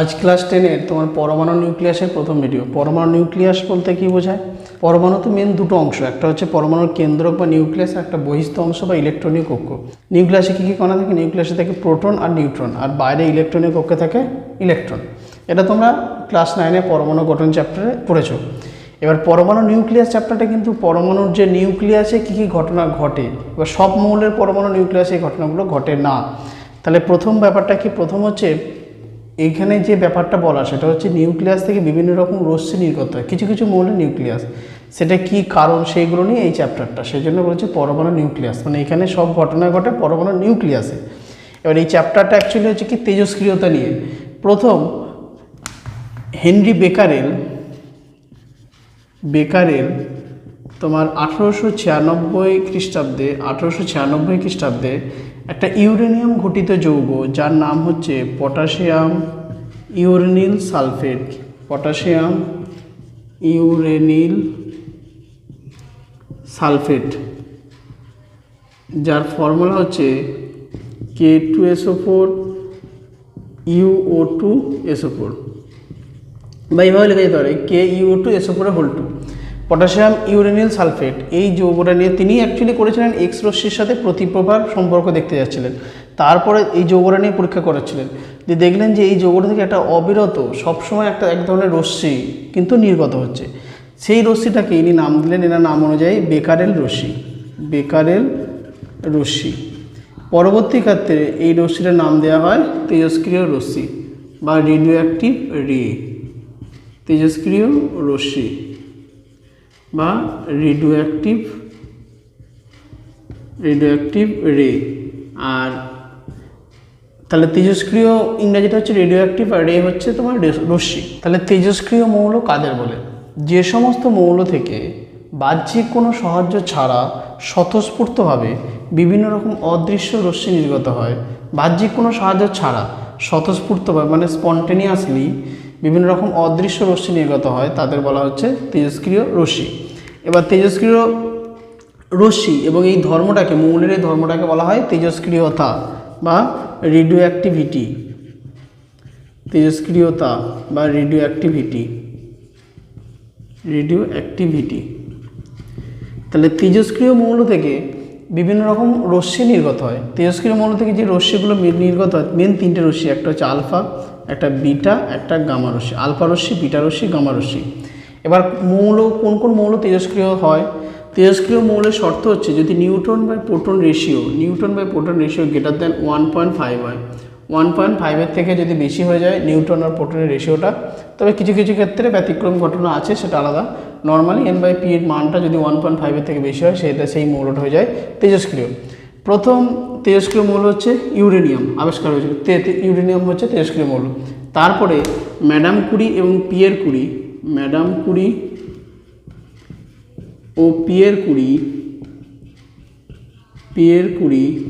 আজ ক্লাস টেনের তোমার পরমাণু নিউক্লিয়াসের প্রথম ভিডিও পরমাণু নিউক্লিয়াস বলতে কি বোঝায়? পরমাণু তো মেন দুটো অংশ, একটা হচ্ছে পরমাণুর কেন্দ্রক বা নিউক্লিয়াস একটা বহিস্থ অংশ বা ইলেকট্রনিক কক্ষ নিউক্লিয়াসে কী কী কণা থাকে? নিউক্লিয়াসে থাকে প্রোটন আর নিউট্রন আর বাইরে ইলেকট্রনিক কক্ষে থাকে ইলেকট্রন এটা তোমরা ক্লাস নাইনে পরমাণু গঠন চ্যাপ্টারে পড়েছো। এবার পরমাণু নিউক্লিয়াস চ্যাপ্টারটা কিন্তু পরমাণুর যে নিউক্লিয়াসে কী কী ঘটনা ঘটে এবার সব মৌলের পরমাণু নিউক্লিয়াসে এই ঘটনাগুলো ঘটে না। তাহলে প্রথম ব্যাপারটা কি? প্রথম হচ্ছে এইখানে যে ব্যাপারটা বলা, সেটা হচ্ছে নিউক্লিয়াস থেকে বিভিন্ন রকম রশ্মি নির্গত হয়, কিছু কিছু মৌলের নিউক্লিয়াস। সেটা কি কারণ সেইগুলো নিয়ে এই চ্যাপ্টারটা সেই জন্য বলছে পরমাণু নিউক্লিয়াস মানে এখানে সব ঘটনা ঘটে পরমাণু নিউক্লিয়াসে। এবার এই চ্যাপ্টারটা অ্যাকচুয়ালি হচ্ছে কি তেজস্ক্রিয়তা নিয়ে। প্রথম, হেনরি বেকারেল বেকারেল তোমার আঠেরোশো ছিয়ানব্বই খ্রিস্টাব্দে, আঠেরোশো ছিয়ানব্বই খ্রিস্টাব্দে ইউরেনিয়াম ঘটিত যৌগ যার নাম হচ্ছে potassium uranyl sulphate. Potassium uranyl sulphate. যার ফর্মুলা হচ্ছে K two SO four UO two SO four বা এইভাবে লেখা যেতে পারে কে ইউ টু এস উপরে whole two potassium uranyl sulphate, এই যৌগটা নিয়ে তিনি অ্যাকচুয়ালি করেছিলেন এক্স রশ্মির সাথে প্রতিপ্রভার সম্পর্ক দেখতে যাচ্ছিলেন। তারপরে এই যৌগটা নিয়ে পরীক্ষা করেছিলেন। যে দেখলেন যে এই যৌগটা থেকে একটা অবিরত, সবসময় একটা এক ধরনের রশ্মি কিন্তু নির্গত হচ্ছে। সেই রশ্মিটাকে ইনি নাম দিলেন, এনার নাম অনুযায়ী বেকারেল রশ্মি বেকারেল রশ্মি। পরবর্তী ক্ষেত্রে এই রশ্মিটার নাম দেওয়া হয় তেজস্ক্রিয় রশ্মি বা রেডিও অ্যাক্টিভ রে তেজস্ক্রিয় রশ্মি। বা রেডিও অ্যাক্টিভ রেডিও অ্যাক্টিভ রে আর তাহলে তেজস্ক্রিয় ইংরাজিটা হচ্ছে রেডিও অ্যাক্টিভ আর রে হচ্ছে তোমার রশ্মি। তাহলে তেজস্ক্রিয় মৌল কাদের বলে? যে সমস্ত মৌল থেকে বাহ্যিক কোনো সাহায্য ছাড়া স্বতঃস্ফূর্তভাবে বিভিন্ন রকম অদৃশ্য রশ্মি নির্গত হয় বাহ্যিক কোনো সাহায্য ছাড়া স্বতঃস্ফূর্তভাবে মানে স্পন্টেনিয়াসলি বিভিন্ন রকম অদৃশ্য রশ্মি নির্গত হয়, তাদের বলা হচ্ছে তেজস্ক্রিয় রশ্মি। এবার তেজস্ক্রিয় রশ্মি এবং এই ধর্মটাকে, মৌলের এই ধর্মটাকে বলা হয় তেজস্ক্রিয়তা বা রেডিও অ্যাক্টিভিটি তেজস্ক্রিয়তা বা রেডিও অ্যাক্টিভিটি রেডিও অ্যাক্টিভিটি তাহলে তেজস্ক্রিয় মৌল থেকে বিভিন্ন রকম রশ্মি নির্গত হয়। তেজস্ক্রিয় মৌল থেকে যে রশ্মিগুলো নির্গত হয় মেন তিনটে রশ্মি, একটা হচ্ছে আলফা, একটা বিটা, একটা গামা রশ্মি, আলফা রশ্মি, বিটা রশ্মি, গামা রশ্মি। এবার মৌল, কোন কোন মৌল তেজস্ক্রিয় হয়? তেজস্ক্রিয় মৌলের শর্ত হচ্ছে যদি neutron by proton ratio neutron by proton ratio greater than one point five হয়। ওয়ান পয়েন্ট ফাইভের থেকে যদি বেশি হয়ে যায় নিউটন আর প্রোটনের রেশিওটা তবে কিছু কিছু ক্ষেত্রে ব্যতিক্রম ঘটনা আছে, সেটা আলাদা। নর্মালি এন বাই পি এর মানটা যদি ওয়ান পয়েন্ট ফাইভের থেকে বেশি হয় সেটা সেই মৌলটা হয়ে যায় তেজস্ক্রিয়। প্রথম তেজস্ক্রিয় মৌল হচ্ছে ইউরেনিয়াম, আবিষ্কার হয়েছিল। ইউরেনিয়াম হচ্ছে তেজস্ক্রিয় মৌল। তারপরে ম্যাডাম কুড়ি এবং পিয়ের কুড়ি ম্যাডাম কুড়ি ও পিয়ের কুড়ি পিয়ের কুড়ি।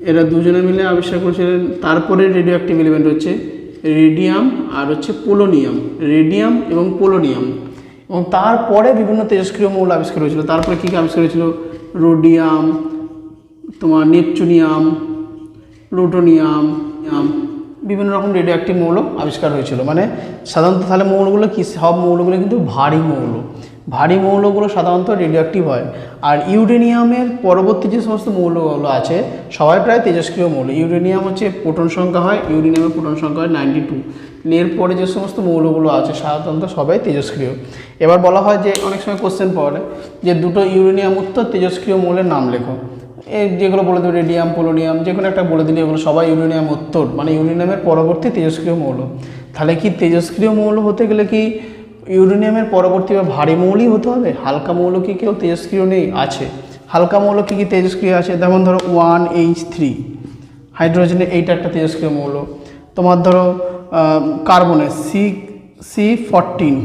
এরা দুজনে মিলে আবিষ্কার করেছিলেন। তারপরে রেডিও অ্যাক্টিভ এলিমেন্ট হচ্ছে রেডিয়াম আর হচ্ছে পোলোনিয়াম রেডিয়াম এবং পোলোনিয়াম এবং তারপরে বিভিন্ন তেজস্ক্রিয় মৌল আবিষ্কার হয়েছিল। তারপরে কী কী আবিষ্কার হয়েছিল? রোডিয়াম তোমার নেপচুনিয়াম প্লুটোনিয়াম বিভিন্ন রকম রেডিও অ্যাক্টিভ মৌল আবিষ্কার হয়েছিল। মানে সাধারণত তাহলে মৌলগুলো কি? সব মৌলগুলো কিন্তু ভারী মৌল। ভারী মৌলগুলো সাধারণত রেডিও অ্যাক্টিভ হয়। আর ইউরেনিয়ামের পরবর্তী যে সমস্ত মৌলগুলো আছে, সবাই প্রায় তেজস্ক্রিয় মৌল। ইউরেনিয়াম হচ্ছে প্রোটন সংখ্যা হয়, ইউরেনিয়ামের প্রোটন সংখ্যা হয় নাইনটি টু এরপরে যে সমস্ত মৌলগুলো আছে, সাধারণত সবাই তেজস্ক্রিয়। এবার বলা হয় যে, অনেক সময় কোশ্চেন পড়ে যে, দুটো ইউরেনিয়াম উত্তর তেজস্ক্রিয় মৌলের নাম লেখো। এই যেগুলো বলে দেবে রেডিয়াম, পোলোনিয়াম যে কোনো একটা বলে দিলে এগুলো সবাই ইউরেনিয়াম উত্তর মানে ইউরেনিয়ামের পরবর্তী তেজস্ক্রিয় মৌল। তাহলে কি তেজস্ক্রিয় মৌল হতে গেলে কি ইউরেনিয়ামের পরবর্তী বা ভারী মৌলই হতে হবে? হালকা মৌল কি কেউ তেজস্ক্রিয় নেই? আছে। হালকা মৌল কি কি তেজস্ক্রিয় আছে? যেমন ধরো ওয়ান এইচ থ্রি। হাইড্রোজেনের এইটা একটা তেজস্ক্রিয় মৌল। তোমার ধরো কার্বনের সি সি ফরটিন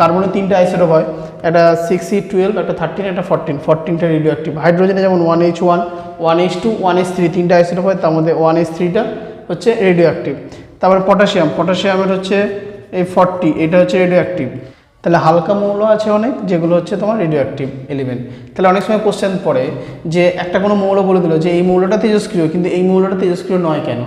কার্বনের তিনটা আইসোটোপ হয়। একটা সিক্স সি টুয়েলভ একটা থার্টিন একটা ফরটিন ফরটিনটা রেডিও অ্যাক্টিভ হাইড্রোজেনে যেমন one H one one H two one H three তিনটা আইসোটোপ হয়, তার মধ্যে ওয়ান এইচ থ্রিটা হচ্ছে রেডিও অ্যাক্টিভ তারপরে পটাশিয়াম পটাশিয়ামের হচ্ছে এই ফর্টি এটা হচ্ছে রেডিও অ্যাক্টিভ তাহলে হালকা মৌল আছে অনেক, যেগুলো হচ্ছে তোমার রেডিও অ্যাক্টিভ এলিমেন্ট তাহলে অনেক সময় কোশ্চেন পড়ে যে একটা কোনো মৌল বলে দিল যে এই মৌলটা তেজস্ক্রিয়, কিন্তু এই মৌলটা তেজস্ক্রিয় নয় কেন?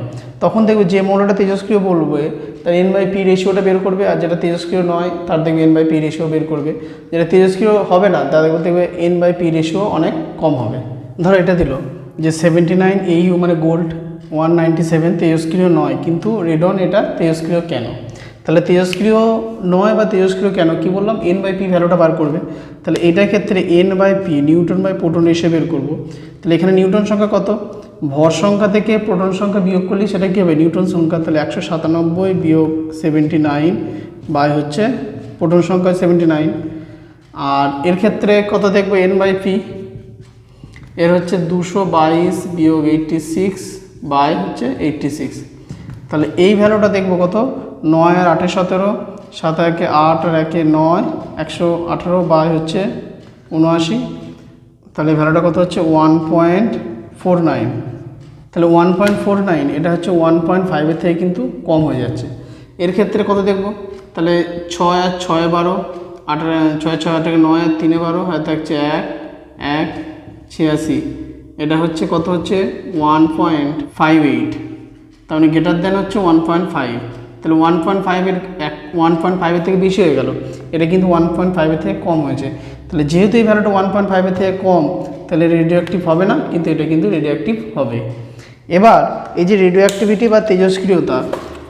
তখন দেখবে যে মৌলটা তেজস্ক্রিয় বলবে, তার এন বাই পি রেশিওটা বের করবে, আর যেটা তেজস্ক্রিয় নয়, তার দেখবে এন বাই পি রেশিও বের করবে। যেটা তেজস্ক্রিয় হবে না, তার দেখবে দেখবে এন বাই পি রেশিও অনেক কম হবে। ধরো এটা দিল যে সেভেন্টি নাইন এইউ মানে গোল্ড ওয়ান নাইনটি সেভেন তেজস্ক্রিয় নয়, কিন্তু রেডন এটা তেজস্ক্রিয় কেন? তাহলে তেজস্ক্রিয় নয় বা তেজস্ক্রিয় কেন? কি বললাম? এন বাই পি ভ্যালুটা বার করবে। তাহলে এটার ক্ষেত্রে N by P neutron by proton এসে বের করব। তাহলে এখানে নিউটন সংখ্যা কত? ভর সংখ্যা থেকে প্রোটন সংখ্যা বিয়োগ করলে সেটা কী হবে? নিউটন সংখ্যা, তাহলে একশো সাতানব্বই বিয়োগ সেভেন্টি নাইন বাই হচ্ছে প্রোটন সংখ্যা সেভেন্টি নাইন আর এর ক্ষেত্রে কত দেখব? এন বাই পি এর হচ্ছে দুশো বাইশ বিয়োগ এইটটি সিক্স বাই হচ্ছে এইটটি সিক্স তাহলে এই ভ্যালুটা দেখব কত? নয় আর আটে সতেরো, সাত একে আট আর একে নয়, একশো আঠেরো বাই হচ্ছে উনআশি। তাহলে ভ্যালুটা কত হচ্ছে? ওয়ান পয়েন্ট ফোর নাইন তাহলে ওয়ান পয়েন্ট ফোর নাইন এটা হচ্ছে ওয়ান পয়েন্ট ফাইভের থেকে কিন্তু কম হয়ে যাচ্ছে। এর ক্ষেত্রে কত দেখব? তাহলে ছয় আর ছয় বারো, আট ছয় ছয় আটকে নয় আর তিনে বারো আর থাকছে এক এক, ছিয়াশি। এটা হচ্ছে কত হচ্ছে? ওয়ান পয়েন্ট ফাইভ এইট তার মানে গেটার দেন হচ্ছে ওয়ান পয়েন্ট ফাইভ তাহলে ওয়ান পয়েন্ট ফাইভের এক ওয়ান পয়েন্ট ফাইভের থেকে বেশি হয়ে গেল। এটা কিন্তু ওয়ান পয়েন্ট ফাইভের থেকে কম হয়েছে। তাহলে যেহেতু এই ভ্যালুটা ওয়ান পয়েন্ট ফাইভের থেকে কম, তাহলে রেডিও অ্যাক্টিভ হবে না, কিন্তু এটা কিন্তু রেডিও অ্যাক্টিভ হবে। এবার, এই যে রেডিও অ্যাক্টিভিটি বা তেজস্ক্রিয়তা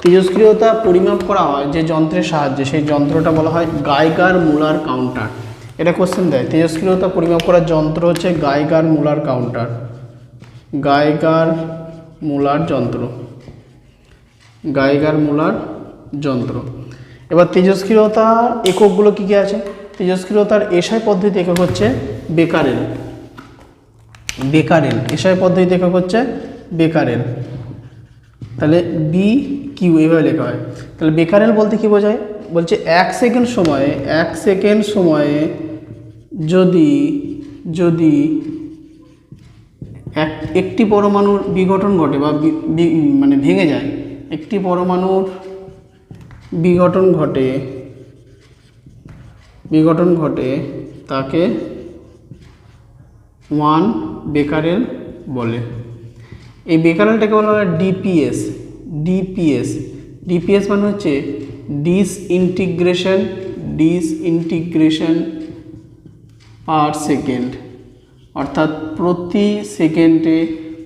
তেজস্ক্রিয়তা পরিমাপ করা হয় যে যন্ত্রের সাহায্যে, সেই যন্ত্রটা বলা হয় গাইগার মুলার কাউন্টার এটা কোশ্চেন দেয়, তেজস্ক্রিয়তা পরিমাপ করার যন্ত্র হচ্ছে Geiger Muller counter Geiger Muller যন্ত্র। গাইগার মূলার যন্ত্র। এবার তেজস্ক্রিয়তার এককগুলো কী কী আছে? তেজস্ক্রিয়তার এসআই পদ্ধতি একক হচ্ছে বেকারেল বেকারেল এসআই পদ্ধতি একক হচ্ছে বেকারেল তাহলে বি কিউ এভাবে লেখা হয়। তাহলে বেকারেল বলতে কি বোঝায়? বলছে এক সেকেন্ড সময়ে, এক সেকেন্ড সময়ে যদি যদি এক, একটি পরমাণুর বিঘটন ঘটে বি- মানে ভেঙে যায় একটি পরমাণুর বিঘটন ঘটে বিঘটন ঘটে তাকে ওয়ান বেকারেল বলে। এই বেকারেলটাকে বলা হয় ডিপিএস ডিপিএস। ডিপিএস মানে হচ্ছে disintegration disintegration per second. অর্থাৎ প্রতি সেকেন্ডে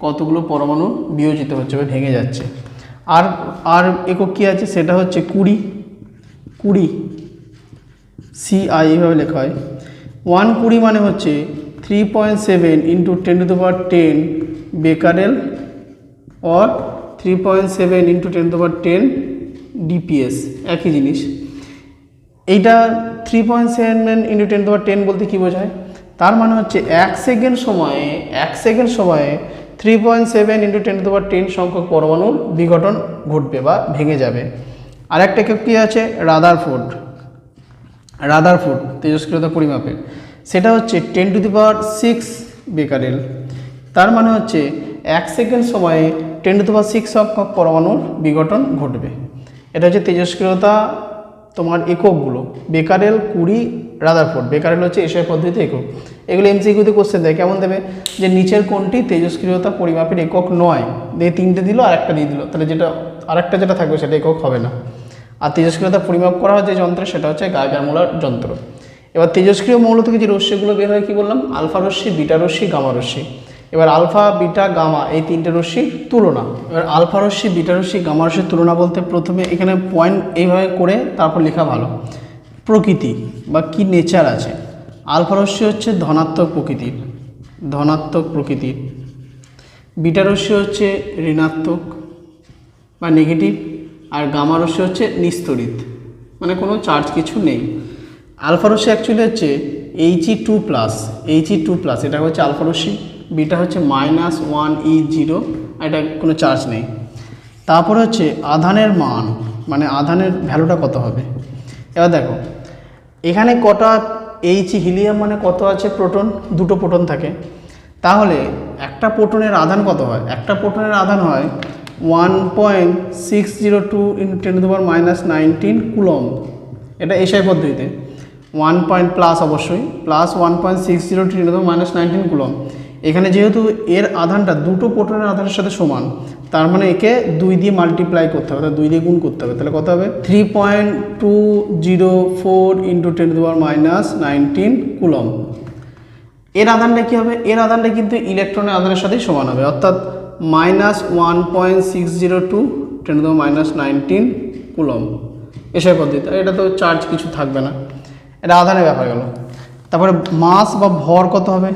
কতগুলো পরমাণু বিয়োজিত হচ্ছে বা ভেঙে যাচ্ছে। আর আর একক কী আছে? সেটা হচ্ছে কুড়ি কুড়ি সিআই এভাবে লেখা হয়। ওয়ান কুড়ি মানে হচ্ছে three point seven into ten to power ten becquerel or three point seven into ten to power ten DPS একই জিনিস। এইটা three point seven into ten to power ten বলতে কী বোঝায়? তার মানে হচ্ছে এক সেকেন্ড সময়ে, এক সেকেন্ড সময়ে three point seven into ten power ten সংখ্যক পরমাণুর বিঘটন ঘটবে বা ভেঙে যাবে। আরেকটা একক কী আছে? রাদার ফোর্ড রাদার ফুড তেজস্ক্রিয়তা পরিমাপের। সেটা হচ্ছে ten to the power six becquerel তার মানে হচ্ছে এক সেকেন্ড সময়ে ten to the power six সংখ্যক পরমাণুর বিঘটন ঘটবে। এটা হচ্ছে তেজস্ক্রিয়তা তোমার এককগুলো। বেকারেল কুড়ি রাদারফোর্ড বেকারেল হচ্ছে এশিয়া পদ্ধতিতে একক। এগুলো এমসিকিউতে কোশ্চেন দেয়, কেমন দেবে? যে নিচের কোনটি তেজস্ক্রিয়তা পরিমাপের একক নয়। দিয়ে তিনটে দিল আর একটা দিয়ে দিল। তাহলে যেটা, আরেকটা যেটা থাকবে সেটা একক হবে না। আর তেজস্ক্রিয়তা পরিমাপ করা হয় যে যন্ত্র সেটা হচ্ছে গাইগার মূলার যন্ত্র। এবার তেজস্ক্রিয় মৌল থেকে যে রশ্মিগুলো বের হয় কি বললাম? আলফা রশ্মি, বিটা রশ্মি, গামা রশ্মি। এবার আলফা, বিটা, গামা এই তিনটে রশ্মির তুলনা। এবার আলফা রশ্মি, বিটা রশ্মি, গামা রশ্মির তুলনা বলতে প্রথমে এখানে পয়েন্ট এইভাবে করে তারপর লেখা ভালো। প্রকৃতি বা কি নেচার আছে? আলফা রশ্মি হচ্ছে ধনাত্মক প্রকৃতির ধনাত্মক প্রকৃতির। বিটা রশ্মি হচ্ছে ঋণাত্মক বা নেগেটিভ আর গামা রশ্মি হচ্ছে নিস্তরিত মানে কোনো চার্জ কিছু নেই। আলফা রশ্মি অ্যাকচুয়ালি হচ্ছে He two plus He two plus এটা হচ্ছে আলফা রশ্মি, বিটা হচ্ছে মাইনাস ওয়ান ই জিরো এটা কোনো চার্জ নেই। তারপরে হচ্ছে আধানের মান মানে আধানের ভ্যালুটা কত হবে? এবার দেখো, এখানে কটা এইচ হিলিয়াম মানে কত আছে? প্রোটন, দুটো প্রোটন থাকে। তাহলে একটা প্রোটনের আধান কত হয়? একটা প্রোটনের আধান হয় one point six zero two into ten power minus nineteen coulomb এটা এসআই পদ্ধতিতে। ওয়ান পয়েন্ট প্লাস অবশ্যই plus one point six zero ten to minus nineteen coulomb এখানে যেহেতু এর আধানটা দুটো প্রোটনের আধানের সাথে সমান, তার মানে একে দুই দিয়ে মাল্টিপ্লাই করতে হবে, অর্থাৎ দুই দিয়ে গুণ করতে হবে। তাহলে কত হবে? Three point two zero four into ten power minus nineteen coulomb এর আধানটা কী হবে? এর আধানটা কিন্তু ইলেকট্রনের আধানের সাথেই সমান হবে, অর্থাৎ minus one point six zero two ten to minus nineteen coulomb এসব পদ্ধতি এটা তো চার্জ কিছু থাকবে না। এটা আধানের ব্যাপার গেল। তারপরে মাস বা ভর কত হবে?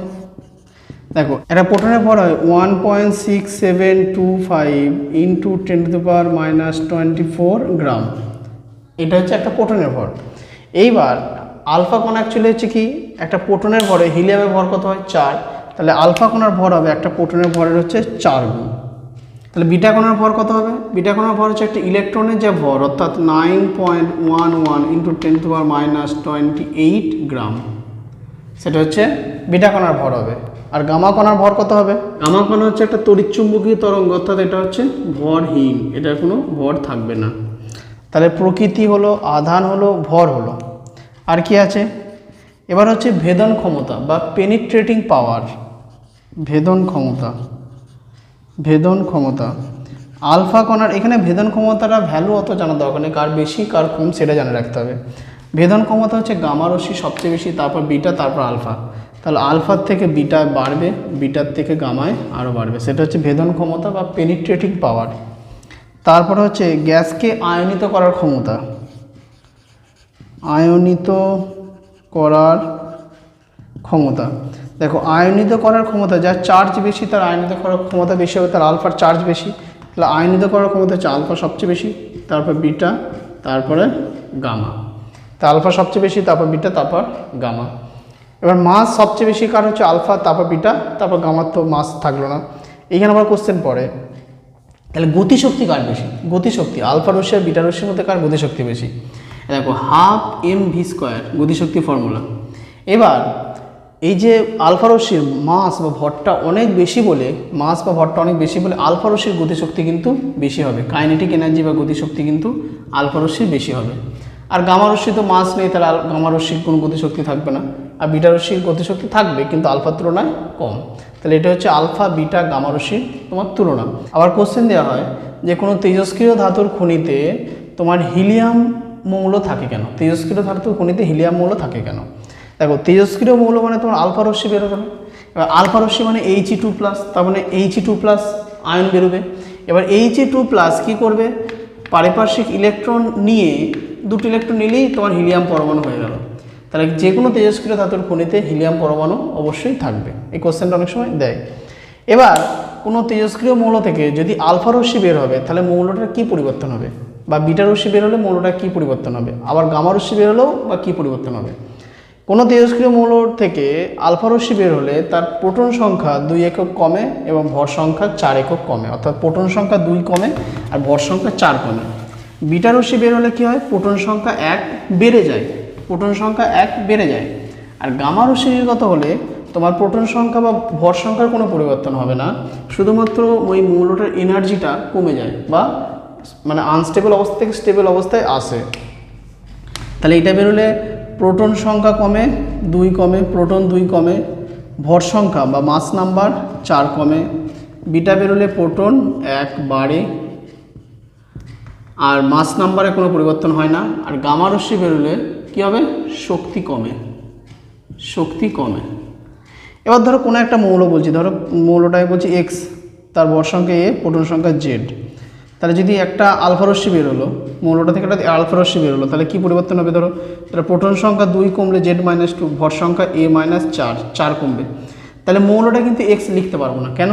দেখো এটা প্রোটনের ভর হয় one point six seven two five into ten to power minus twenty four gram এটা হচ্ছে একটা প্রোটনের ভর। এইবার আলফা কোণ অ্যাকচুয়ালি হচ্ছে কি? একটা প্রোটনের ভরে হিলিয়ামের ভর কত হয়? চার। তাহলে আলফা কোণার ভর হবে একটা প্রোটনের ভরের হচ্ছে চার গুণ। তাহলে বিটা কোণার ভর কত হবে? বিটা কোণার ভর হচ্ছে একটা ইলেকট্রনের যে ভর, অর্থাৎ nine point one one into ten to power minus twenty eight gram সেটা হচ্ছে বিটা কণার ভর হবে। আর গামা কণার ভর কত হবে? গামা কণা হচ্ছে একটা তড়িৎচুম্বকীয় তরঙ্গ অর্থাৎ এটা হচ্ছে ভরহীন এটার কোনো ভর থাকবে না। তাহলে প্রকৃতি হলো আধান হলো ভর হলো। আর কি আছে? এবার হচ্ছে ভেদন ক্ষমতা বা পেনিট্রেটিং পাওয়ার ভেদন ক্ষমতা। ভেদন ক্ষমতা। আলফা কণার এখানে ভেদন ক্ষমতাটা ভ্যালু অত জানা দরকার নেই কার বেশি কার কম সেটা জানা রাখতে হবে। ভেদন ক্ষমতা হচ্ছে গামা রশ্মি সবচেয়ে বেশি, তারপর বিটা, তারপর আলফা। তাহলে আলফার থেকে বিটা বাড়বে, বিটার থেকে গামায় আরও বাড়বে। সেটা হচ্ছে ভেদন ক্ষমতা বা পেনিট্রেটিং পাওয়ার তারপর হচ্ছে গ্যাসকে আয়নিত করার ক্ষমতা। আয়নিত করার ক্ষমতা। দেখো, আয়নিত করার ক্ষমতা, যার চার্জ বেশি, তার আয়নিত করার ক্ষমতা বেশি হবে, তার আলফার চার্জ বেশি। তাহলে আয়নিত করার ক্ষমতা হচ্ছে আলফা সবচেয়ে বেশি, তারপর বিটা, তারপরে গামা। তা আলফা সবচেয়ে বেশি, তারপর বিটা, তারপর গামা। এবার মাস সবচেয়ে বেশি কার হচ্ছে আলফা, তারপর বিটা, তারপর গামার তো মাস থাকল না। এইখানে আবার কোশ্চেন পড়ে। তাহলে গতিশক্তি কার বেশি? গতিশক্তি, আলফা রশ্মি আর বিটা রশ্মির মধ্যে কার গতিশক্তি বেশি? দেখো, হাফ এম ভি স্কোয়ার, গতিশক্তি ফর্মুলা। এবার এই যে আলফা রশ্মির মাস বা ভরটা অনেক বেশি বলে, মাস বা ভরটা অনেক বেশি বলে, আলফা রশ্মির গতিশক্তি কিন্তু বেশি হবে। কাইনেটিক এনার্জি বা গতিশক্তি কিন্তু আলফা রশ্মির বেশি হবে। আর গামা রশ্মি তো মাস নেই তাহলে আল- গামা রশ্মির কোনো গতিশক্তি থাকবে না। আর বিটা রশ্মির গতিশক্তি থাকবে, কিন্তু আলফার তুলনায় কম। তাহলে এটা হচ্ছে আলফা, বিটা গামা রশ্মির তোমার তুলনা। আবার কোশ্চেন দেওয়া হয় যে কোনো তেজস্ক্রিয় ধাতুর খনিতে তোমার হিলিয়াম মৌল থাকে কেন? তেজস্ক্রিয় ধাতুর খনিতে হিলিয়াম মৌল থাকে কেন? দেখো, তেজস্ক্রিয় মৌল মানে তোমার আলফা রশ্মি বেরোবে এবার আলফা রশ্মি মানে এইচ টু প্লাস তার মানে এইচ টু প্লাস আয়ন বেরোবে। এবার এইচ টু প্লাস কী করবে? পারিপার্শ্বিক ইলেকট্রন নিয়ে দুটো ইলেকট্রন নিলেই তোমার হিলিয়াম পরমাণু হয়ে গেল। তাহলে যে কোনো তেজস্ক্রিয় ধাতুর খনিতে হিলিয়াম পরমাণু অবশ্যই থাকবে। এই কোশ্চেনটা অনেক সময় দেয়। এবার, কোনো তেজস্ক্রিয় মৌল থেকে যদি আলফা রশ্মি বের হবে, তাহলে মৌলটার কী পরিবর্তন হবে? বা বিটা রশ্মি বের হলে মৌলটার কী পরিবর্তন হবে? আবার গামা রশ্মি বের হলেও বা কী পরিবর্তন হবে? কোনো তেজস্ক্রিয় মৌল থেকে আলফা রশ্মি বের হলে তার প্রোটন সংখ্যা দুই একক কমে এবং ভর সংখ্যা চার একক কমে। অর্থাৎ প্রোটন সংখ্যা দুই কমে আর ভর সংখ্যা চার কমে। বিটা রশ্মি বের হলে কী হয়? প্রোটন সংখ্যা এক বেড়ে যায়। প্রোটন সংখ্যা এক বেড়ে যায়। আর গামা রশ্মি নির্গত হলে তোমার প্রোটন সংখ্যা বা ভর সংখ্যার কোনো পরিবর্তন হবে না। শুধুমাত্র ওই মৌলটার এনার্জিটা কমে যায় বা মানে আনস্টেবল অবস্থা থেকে স্টেবল অবস্থায় আসে। তাহলে এটা বেরোলে প্রোটন সংখ্যা কমে, দুই কমে, প্রোটন দুই কমে, ভর সংখ্যা বা মাস নাম্বার চার কমে। বিটা বেরোলে প্রোটন এক বাড়ে। আর মাস নাম্বারে কোনো পরিবর্তন হয় না। আর গামা রশ্মি বেরোলে কী হবে? শক্তি কমে। শক্তি কমে। এবার ধরো কোনো একটা মৌল বলছি। ধরো মৌলটায় বলছি এক্স তার ভর সংখ্যা এ প্রোটন সংখ্যা জেড তাহলে যদি একটা আলফা রশ্মি বেরোলো, মৌলটা থেকে একটা আলফা রশ্মি বেরোলো, তাহলে কি পরিবর্তন হবে ধরো? তাহলে প্রোটন সংখ্যা দুই কমলে জেড মাইনাস টু ভর সংখ্যা এ মাইনাস চার চার কমবে। তাহলে মৌলটা কিন্তু এক্স লিখতে পারব না। কেন?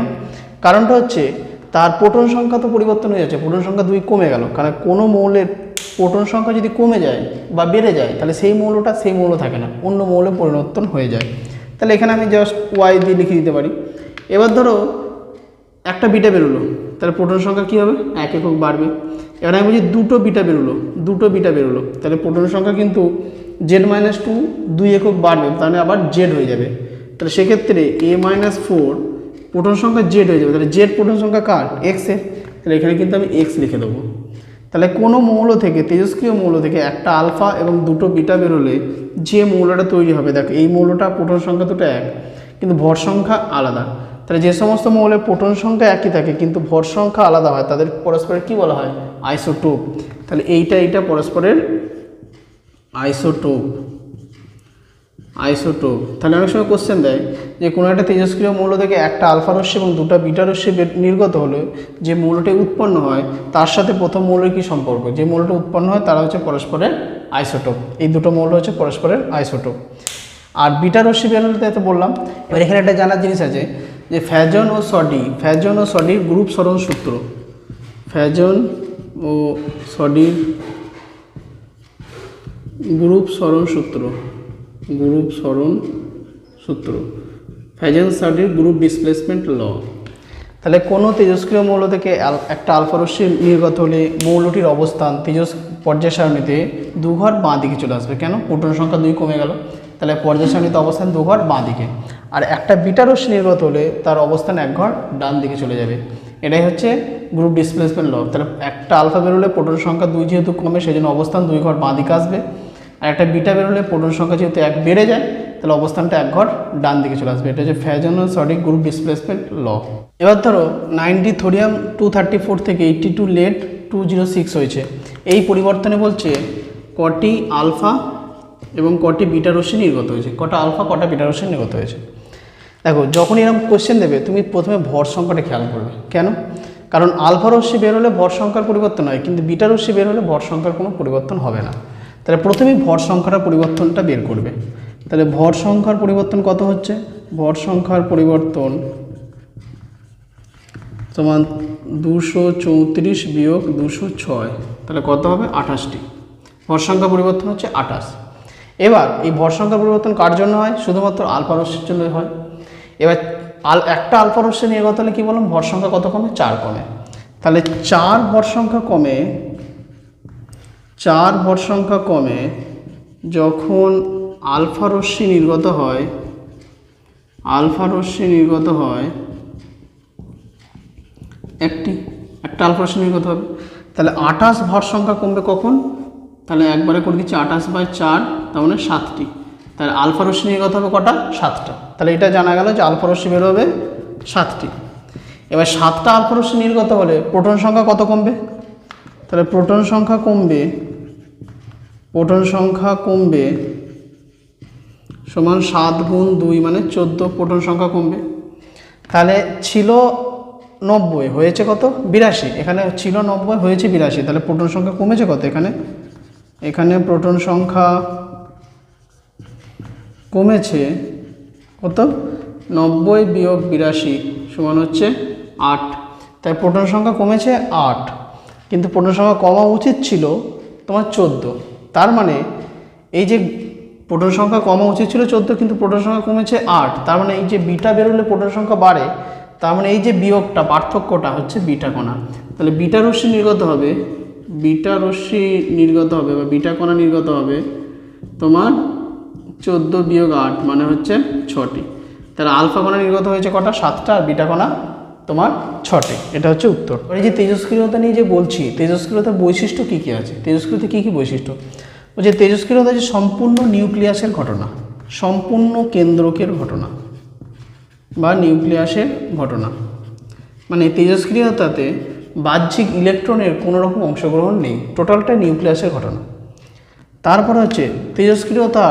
কারণটা হচ্ছে তার প্রোটন সংখ্যা তো পরিবর্তন হয়ে যাচ্ছে, প্রোটন সংখ্যা দুই কমে গেল। কারণ কোনো মৌলের প্রোটন সংখ্যা যদি কমে যায় বা বেড়ে যায়, তাহলে সেই মৌলটা সেই মৌল থাকে না, অন্য মৌলে পরিবর্তন হয়ে যায়। তাহলে এখানে আমি জাস্ট ওয়াই দিয়ে লিখে দিতে পারি। এবার ধরো একটা বিটা বেরোলো, তাহলে প্রোটন সংখ্যা কী হবে? এক একক বাড়বে। এবার আমি বলছি দুটো বিটা বেরোলো, দুটো বিটা বেরোলো, তাহলে প্রোটন সংখ্যা কিন্তু জেড মাইনাস টু দুই একক বাড়বে, তাহলে আবার জেড হয়ে যাবে। তাহলে সেক্ষেত্রে এ মাইনাস ফোর প্রোটন সংখ্যা জেড হয়ে যাবে, তাহলে জেড প্রোটন সংখ্যা কার? এক্সের তাহলে এখানে কিন্তু আমি এক্স লিখে দেবো। তাহলে কোনো মৌল থেকে, তেজস্ক্রিয় মৌল থেকে একটা আলফা এবং দুটো বিটা বেরোলে যে মৌলটা তৈরি হবে, দেখো এই মৌলটা প্রোটন সংখ্যা দুটো এক, কিন্তু ভর সংখ্যা আলাদা। তাহলে যে সমস্ত মৌলের প্রোটন সংখ্যা একই থাকে, কিন্তু ভর সংখ্যা আলাদা হয়, তাদের পরস্পরের কি বলা হয়? আইসোটোপ। তাহলে এইটা এইটা পরস্পরের আইসোটোপ। আইসোটোপ। তাহলে অনেক সময় কোশ্চেন দেয় যে কোনো একটা তেজস্ক্রিয় মৌল থেকে একটা আলফা রশ্মি এবং দুটো বিটা রশ্মি নির্গত হলে যে মৌলটি উৎপন্ন হয়, তার সাথে প্রথম মৌলের কী সম্পর্ক? যে মৌলটা উৎপন্ন হয়, তারা হচ্ছে পরস্পরের আইসোটোপ। এই দুটো মৌল হচ্ছে পরস্পরের আইসোটোপ। আর বিটা রশ্মি বেরোতে তো বললাম, এবার এখানে একটা জানার জিনিস আছে যে ফ্যাজন ও সডি, ফ্যাজন ও সডির গ্রুপ সরণ সূত্র। ফ্যাজন ও সডির গ্রুপ সরণ সূত্র। গ্রুপ সরণ সূত্র। ফ্যাজন সার্ডির গ্রুপ ডিসপ্লেসমেন্ট ল তাহলে কোনো তেজস্ক্রিয় মৌল থেকে একটা আলফা রশ্মি নির্গত হলে মৌলটির অবস্থান তেজস পর্যায় সারণীতে দুঘর বাঁ দিকে চলে আসবে। কেন? প্রোটন সংখ্যা দুই কমে গেল। তাহলে পর্যায় সারণীতে অবস্থান দুঘর বাঁ দিকে। আর একটা বিটা নির্গত হলে তার অবস্থান এক ঘর ডান দিকে চলে যাবে। এটাই হচ্ছে গ্রুপ ডিসপ্লেসমেন্ট ল তাহলে একটা আলফা বেরোলে প্রোটন সংখ্যা দুই যেহেতু কমে সেই জন্য অবস্থান দুই ঘর বাঁ দিকে আসবে। আর একটা বিটা বেরোলে প্রোটন সংখ্যা যেহেতু এক বেড়ে যায়, তাহলে অবস্থানটা এক ঘর ডান দিকে চলে আসবে। এটা হচ্ছে ফ্যাজন সঠিক গ্রুপ ডিসপ্লেসমেন্ট ল এবার ধরো, ninety thorium two thirty four থেকে eighty two lead two zero six হয়েছে। এই পরিবর্তনে বলছে কটি আলফা এবং কটি বিটা রশ্মি নির্গত হয়েছে। কটা আলফা, কটা বিটা রশ্মি নির্গত হয়েছে। দেখো, যখন এরকম কোশ্চেন দেবে, তুমি প্রথমে ভর সংখ্যাটা খেয়াল করবে। কেন? কারণ আলফা রশ্মি বের হলে ভর সংখ্যার পরিবর্তন হয়, কিন্তু বিটা রশ্মি বের হলে ভর সংখ্যার কোনো পরিবর্তন হবে না। তাহলে প্রথমেই ভর সংখ্যাটা পরিবর্তনটা বের করবে। তাহলে ভর সংখ্যার পরিবর্তন কত হচ্ছে? ভর সংখ্যার পরিবর্তন সমান দুশো চৌত্রিশ বিয়োগ দুশো ছয়। তাহলে কত হবে? আঠাশটি। ভর সংখ্যা পরিবর্তন হচ্ছে আঠাশ। এবার এই ভর সংখ্যা পরিবর্তন কার জন্য হয়? শুধুমাত্র আলফা রশ্মির জন্য হয়। এবার আল, একটা আলফা রশ্মি নির্গত হলে কী বললাম? ভর সংখ্যা কত কমে? চার কমে। তাহলে চার ভর সংখ্যা কমে চার ভর সংখ্যা কমে যখন আলফা রশ্মি নির্গত হয়, আলফা রশ্মি নির্গত হয়, একটি, একটা আলফা রশ্মি নির্গত হবে। তাহলে আঠাশ ভর সংখ্যা কমবে কখন? তাহলে একবারে করে দিচ্ছি আঠাশ বাই চার, তার মানে সাতটি। তাহলে আলফা রশ্মি নির্গত হবে কটা? সাতটা। তাহলে এটা জানা গেল যে আলফা রশ্মি বেরোবে সাতটি। এবার সাতটা আলফা রশ্মি নির্গত হলে প্রোটন সংখ্যা কত কমবে? তাহলে প্রোটন সংখ্যা কমবে প্রোটন সংখ্যা কমবে সমান সাত গুণ দুই মানে চোদ্দ প্রোটন সংখ্যা কমবে। তাহলে ছিল নব্বই, হয়েছে কত? বিরাশি। এখানে ছিল নব্বই, হয়েছে বিরাশি। তাহলে প্রোটন সংখ্যা কমেছে কত এখানে? এখানে প্রোটন সংখ্যা কমেছে কত? নব্বই বিয়োগ বিরাশি সমান হচ্ছে আট। তাই প্রোটন সংখ্যা কমেছে আট। কিন্তু প্রোটন সংখ্যা কমা উচিত ছিল তোমার চোদ্দ। তার মানে এই যে প্রোটন সংখ্যা কমা উচিত ছিল চোদ্দ, কিন্তু প্রোটন সংখ্যা কমেছে আট, তার মানে এই যে বিটা বেরোলে প্রোটন সংখ্যা বাড়ে, তার মানে এই যে বিয়োগটা, পার্থক্যটা হচ্ছে বিটা কণা। তাহলে বিটা রশ্মি নির্গত হবে, বিটা রশ্মি নির্গত হবে বা বিটা কণা নির্গত হবে তোমার চোদ্দ বিয়োগ আট মানে হচ্ছে ছটি। তাহলে আলফা কণা নির্গত হয়েছে কটা? সাতটা, আর বিটা কণা তোমার ছটে। এটা হচ্ছে উত্তর। এই যে তেজস্ক্রিয়তা নিয়ে যে বলছি, তেজস্ক্রিয়তার বৈশিষ্ট্য কী কী আছে? তেজস্ক্রিয়তা কী কী বৈশিষ্ট্য? বলছে তেজস্ক্রিয়তা যে সম্পূর্ণ নিউক্লিয়াসের ঘটনা, সম্পূর্ণ কেন্দ্রকের ঘটনা বা নিউক্লিয়াসের ঘটনা। মানে তেজস্ক্রিয়তাতে বাহ্যিক ইলেকট্রনের কোনো রকম অংশগ্রহণ নেই টোটালটা নিউক্লিয়াসের ঘটনা। তারপর হচ্ছে তেজস্ক্রিয়তা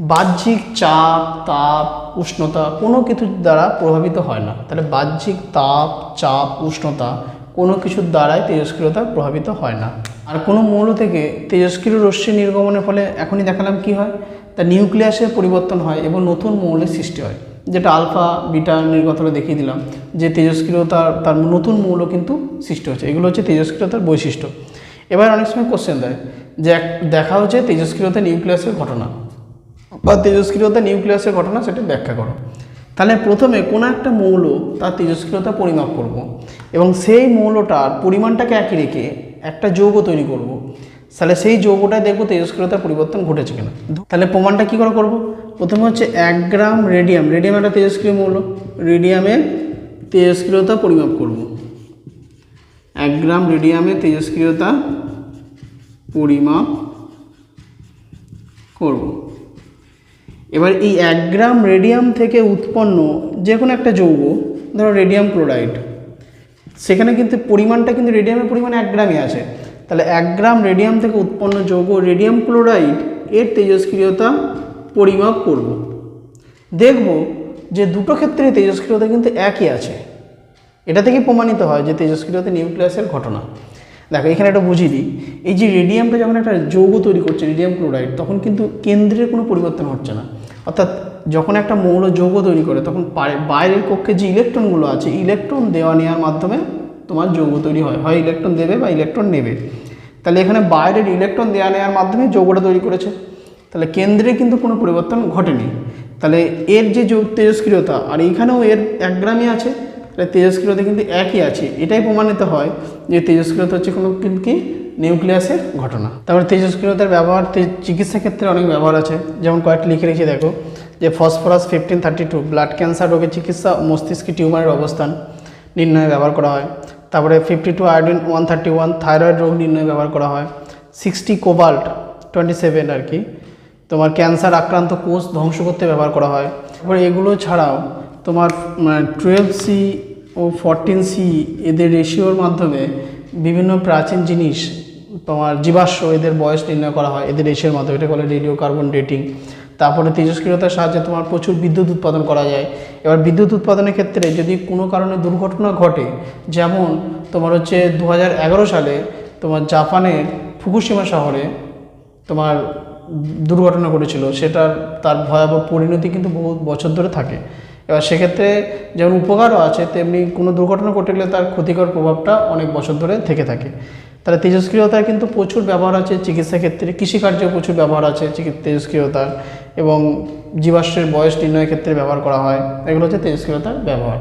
বাহ্যিক চাপ, তাপ, উষ্ণতা কোনো কিছুর দ্বারা প্রভাবিত হয় না। তাহলে বাহ্যিক তাপ, চাপ, উষ্ণতা কোনো কিছুর দ্বারাই তেজস্ক্রিয়তা প্রভাবিত হয় না। আর কোনো মৌল থেকে তেজস্ক্রিয় রশ্মি নির্গমনের ফলে এখনই দেখালাম কি হয়? তা নিউক্লিয়াসের পরিবর্তন হয় এবং নতুন মৌলের সৃষ্টি হয়। যেটা আলফা, বিটা নির্গত দেখিয়ে দিলাম যে তেজস্ক্রিয়তার তার নতুন মৌল কিন্তু সৃষ্টি হচ্ছে এগুলো হচ্ছে তেজস্ক্রিয়তার বৈশিষ্ট্য। এবার অনেক সময় কোশ্চেন দেয় যে দেখা হচ্ছে তেজস্ক্রিয়তা নিউক্লিয়াসের ঘটনা। বা তেজস্ক্রিয়তা নিউক্লিয়াসের ঘটনা সেটা ব্যাখ্যা করো। তাহলে প্রথমে কোনো একটা মৌল তার তেজস্ক্রিয়তা পরিমাপ করব এবং সেই মৌলটার পরিমাণটাকে একই রেখে একটা যৌগ তৈরি করব। তাহলে সেই যৌগটায় দেখব তেজস্ক্রিয়তার পরিবর্তন ঘটেছে কিনা। তাহলে প্রমাণটা কী করে করব? প্রথমে হচ্ছে এক গ্রাম রেডিয়াম রেডিয়াম একটা তেজস্ক্রিয় মৌল, রেডিয়ামে তেজস্ক্রিয়তা পরিমাপ করব। এক গ্রাম রেডিয়ামে তেজস্ক্রিয়তা পরিমাপ করব। এবার এই এক গ্রাম রেডিয়াম থেকে উৎপন্ন যে কোনো একটা যৌগ, ধরো রেডিয়াম ক্লোরাইড সেখানে কিন্তু পরিমাণটা কিন্তু রেডিয়ামের পরিমাণ এক গ্রামই আছে। তাহলে এক গ্রাম রেডিয়াম থেকে উৎপন্ন যৌগ রেডিয়াম ক্লোরাইড এর তেজস্ক্রিয়তা পরিমাপ করব। দেখব যে দুটো ক্ষেত্রে তেজস্ক্রিয়তা কিন্তু একই আছে। এটা থেকে প্রমাণিত হয় যে তেজস্ক্রিয়তা নিউক্লিয়াসের ঘটনা। দেখো, এখানে একটা বুঝিয়ে দিই। এই যে রেডিয়ামটা যখন একটা যৌগ তৈরি করছে রেডিয়াম ক্লোরাইড তখন কিন্তু কেন্দ্রের কোনো পরিবর্তন হচ্ছে না। অর্থাৎ যখন একটা মৌল যৌগ তৈরি করে, তখন বাইরের কক্ষে যে ইলেকট্রনগুলো আছে ইলেকট্রন দেওয়া নেওয়ার মাধ্যমে তোমার যৌগ তৈরি হয়। হয় ইলেকট্রন দেবে বা ইলেকট্রন নেবে। তাহলে এখানে বাইরের ইলেকট্রন দেওয়া নেওয়ার মাধ্যমে যৌগটা তৈরি করেছে। তাহলে কেন্দ্রে কিন্তু কোনো পরিবর্তন ঘটেনি। তাহলে এর যে তেজস্ক্রিয়তা, আর এইখানেও এর এক গ্রামই আছে। তেজস্ক্রিয়তা কিন্তু একই আছে। এটাই প্রমাণিত হয় যে তেজস্ক্রিয়তা হচ্ছে কোনো কিন্তু কি? নিউক্লিয়াসের ঘটনা। তারপরে তেজস্ক্রিয়তার ব্যবহার চিকিৎসা ক্ষেত্রে অনেক ব্যবহার আছে। যেমন কয়েকটি লিখে রেখে দেখো, যে phosphorus fifteen thirty two blood cancer রোগের চিকিৎসা মস্তিষ্কে টিউমারের অবস্থান নির্ণয়ে ব্যবহার করা হয়। তারপরে fifty two iodine one thirty one thyroid রোগ নির্ণয়ে ব্যবহার করা হয়। সিক্সটি কোবাল্ট টোয়েন্টি সেভেন আর কি। তোমার ক্যান্সার আক্রান্ত কোষ ধ্বংস করতে ব্যবহার করা হয়। এবার এগুলো ছাড়াও তোমার টুয়েলভ সি ও ফরটিন সি এদের রেশিওর মাধ্যমে বিভিন্ন প্রাচীন জিনিস, তোমার জীবাশ্ম এদের বয়স নির্ণয় করা হয়, এদের রেশিওর মাধ্যমে। এটা বলে রেডিও কার্বন ডেটিং তারপরে তেজস্ক্রিয়তার সাহায্যে তোমার প্রচুর বিদ্যুৎ উৎপাদন করা যায়। এবার বিদ্যুৎ উৎপাদনের ক্ষেত্রে যদি কোনো কারণে দুর্ঘটনা ঘটে, যেমন তোমার হচ্ছে দু হাজার এগারো সালে তোমার জাপানের ফুকুশিমা শহরে তোমার দুর্ঘটনা ঘটেছিল, সেটার, তার ভয়াবহ পরিণতি কিন্তু বহু বছর ধরে থাকে। এবার সেক্ষেত্রে যেমন উপকারও আছে, তেমনি কোনো দুর্ঘটনা ঘটে গেলে তার ক্ষতিকর প্রভাবটা অনেক বছর ধরে থেকে থাকে। তাহলে তেজস্ক্রিয়তার কিন্তু প্রচুর ব্যবহার আছে, চিকিৎসা ক্ষেত্রে কৃষিকার্যে প্রচুর ব্যবহার আছে তেজস্ক্রিয়তার এবং জীবাশ্মের বয়স নির্ণয়ের ক্ষেত্রে ব্যবহার করা হয়। এগুলো হচ্ছে তেজস্ক্রিয়তার ব্যবহার।